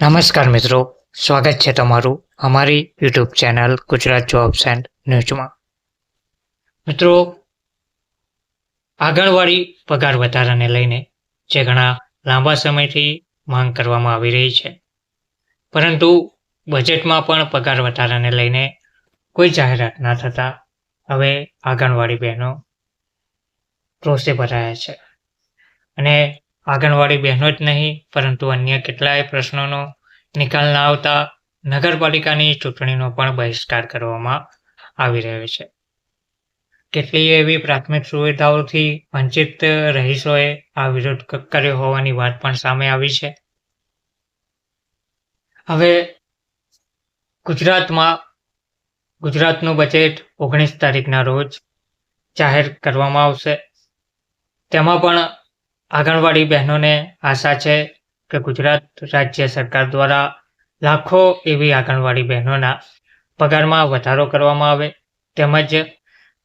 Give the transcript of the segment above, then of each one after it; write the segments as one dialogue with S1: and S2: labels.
S1: નમસ્કાર મિત્રો, સ્વાગત છે તમારું અમારી YouTube channel Gujarat jobs and ન્યૂઝમાં. મિત્રો, આંગણવાડી પગાર વધારાને લઈને જે ઘણા લાંબા સમયથી માંગ કરવામાં આવી રહી છે. પરંતુ બજેટમાં પણ પગાર વધારાને લઈને કોઈ જાહેરાત ના થતાં હવે આંગણવાડી બહેનો રોષે ભરાયા છે. અને આંગણવાડી બહેનો જ નહીં, પરંતુ અન્ય કેટલાય પ્રશ્નોનો નિકાલ ના આવતા નગરપાલિકાની ચૂંટણીનો પણ બહિષ્કાર કરવામાં આવી રહ્યો છે. કેટલીય એવી પ્રાથમિક સુવિધાઓથી વંચિત રહીશોએ આ વિરોધ કર્યો હોવાની વાત પણ સામે આવી છે. હવે ગુજરાતમાં, ગુજરાતનું બજેટ ઓગણીસ તારીખના રોજ જાહેર કરવામાં આવશે. તેમાં પણ આંગણવાડી બહેનોને આશા છે કે ગુજરાત રાજ્ય સરકાર દ્વારા લાખો એવી આંગણવાડી બહેનોના પગારમાં વધારો કરવામાં આવે તેમજ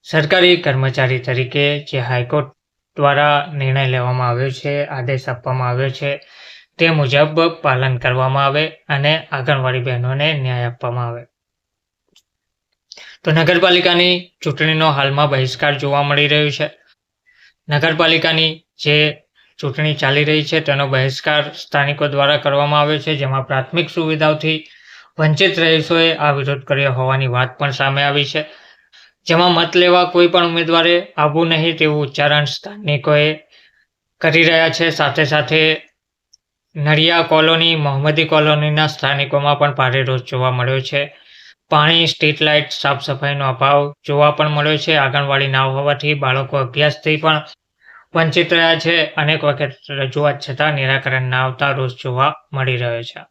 S1: સરકારી કર્મચારી તરીકે જે હાઈકોર્ટ દ્વારા નિર્ણય લેવામાં આવ્યો છે, આદેશ આપવામાં આવ્યો છે, તે મુજબ પાલન કરવામાં આવે અને આંગણવાડી બહેનોને ન્યાય આપવામાં આવે. તો નગરપાલિકાની ચૂંટણીનો હાલમાં બહિષ્કાર જોવા મળી રહ્યો છે. નગરપાલિકાની જે ચૂંટણી ચાલી રહી છે. તેનો બહિષ્કાર સ્થાનિકો દ્વારા કરવામાં આવ્યો છે, જેમાં પ્રાથમિક સુવિધાઓથી વંચિત રહીશોએ આ વિરોધ કર્યો હોવાની વાત પણ સામે આવી છે. જેમાં મત લેવા કોઈ પણ ઉમેદવારે આવવું નહીં તેવું ઉચ્ચારણ સ્થાનિકોએ કરી રહ્યા છે. સાથે સાથે નડિયા કોલોની, મોહમ્મદી કોલોનીના સ્થાનિકોમાં પણ ભારે રોષ જોવા મળ્યો છે. પાણી, સ્ટ્રીટ લાઇટ, સાફ સફાઈનો અભાવ જોવા પણ મળ્યો છે. આંગણવાડી ના હોવાથી બાળકો અભ્યાસથી પણ વંચિત રહ્યા છે. અનેક વખત રજૂઆત છતાં નિરાકરણ ના આવતા રોષ જોવા મળી રહ્યો છે.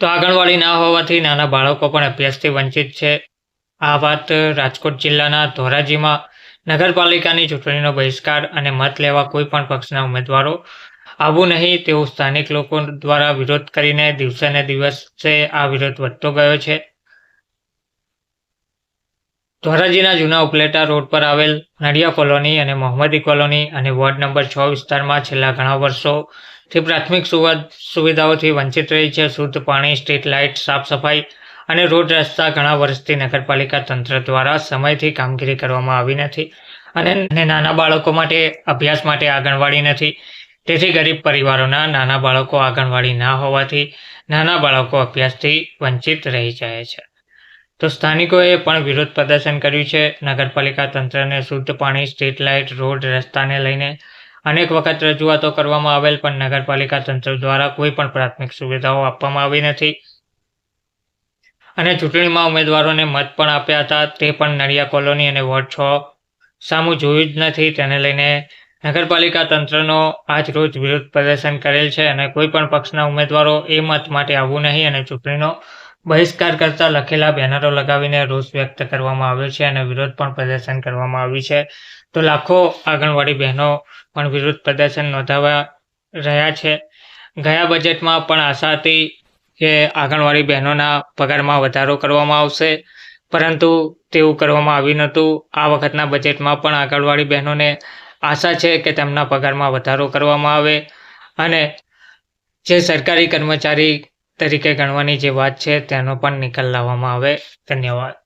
S1: તો આંગણવાડી ના હોવાથી નાના બાળકો પણ અભ્યાસથી વંચિત છે. આ વાત રાજકોટ જિલ્લાના ધોરાજીમાં નગરપાલિકાની ચૂંટણીનો બહિષ્કાર અને મત લેવા કોઈ પણ પક્ષના ઉમેદવારો આવવું નહીં તેવું સ્થાનિક લોકો દ્વારા વિરોધ કરીને દિવસે ને દિવસે આ વિરોધ વધતો ગયો છે. ધોરાજીના જૂના ઉપલેટા રોડ પર આવેલ નડિયા કોલોની અને મોહમ્મદી કોલોની અને વોર્ડ નંબર છ વિસ્તારમાં છેલ્લા ઘણા વર્ષોથી પ્રાથમિક સુવા- સુવિધાઓથી વંચિત રહી છે. શુદ્ધ પાણી, સ્ટ્રીટ લાઇટ, સાફ સફાઈ અને રોડ રસ્તા ઘણા વર્ષથી નગરપાલિકા તંત્ર દ્વારા સમયથી કામગીરી કરવામાં આવી નથી અને નાના બાળકો માટે અભ્યાસ માટે આંગણવાડી નથી. તેથી ગરીબ પરિવારોના નાના બાળકો આંગણવાડી ના હોવાથી નાના બાળકો અભ્યાસથી વંચિત રહી જાય છે. તો સ્થાનિકોએ પણ વિરોધ પ્રદર્શન કર્યું છે. નગરપાલિકા તંત્રને શુદ્ધ પાણી, સ્ટ્રીટ લાઇટ, રોડ રસ્તાને લઈને અનેક વખત રજૂઆતો કરવામાં આવેલ, પણ નગરપાલિકા તંત્ર દ્વારા કોઈ પણ પ્રાથમિક સુવિધાઓ આપવામાં આવી નથી. અને ચૂંટણીમાં ઉમેદવારોને મત પણ આપ્યા હતા. તે પણ નડિયા કોલોની અને વોર્ડ છ સામું જોયું જ નથી. તેને લઈને નગરપાલિકા તંત્રનો આજ રોજ વિરોધ પ્રદર્શન કરેલ છે અને કોઈ પણ પક્ષના ઉમેદવારો એ મત માટે આવવું નહીં અને ચૂંટણીનો બહિષ્કાર કરતા લખેલા બેનરો લગાવીને રોષ વ્યક્ત કરવામાં આવ્યો છે અને વિરોધ પણ પ્રદર્શન કરવામાં આવ્યું છે. તો લાખો આંગણવાડી બહેનો પણ વિરોધ પ્રદર્શન નોંધાવા રહ્યા છે. ગયા બજેટમાં પણ આશા હતી કે આંગણવાડી બહેનોના પગારમાં વધારો કરવામાં આવશે, પરંતુ તેવું કરવામાં આવ્યું નહોતું. આ વખતના બજેટમાં પણ આંગણવાડી બહેનોને આશા છે કે તેમના પગારમાં વધારો કરવામાં આવે અને જે સરકારી કર્મચારી તરીકે ગણવાની જે વાત છે તેનો પણ નિકાલ લાવવામાં આવે. ધન્યવાદ.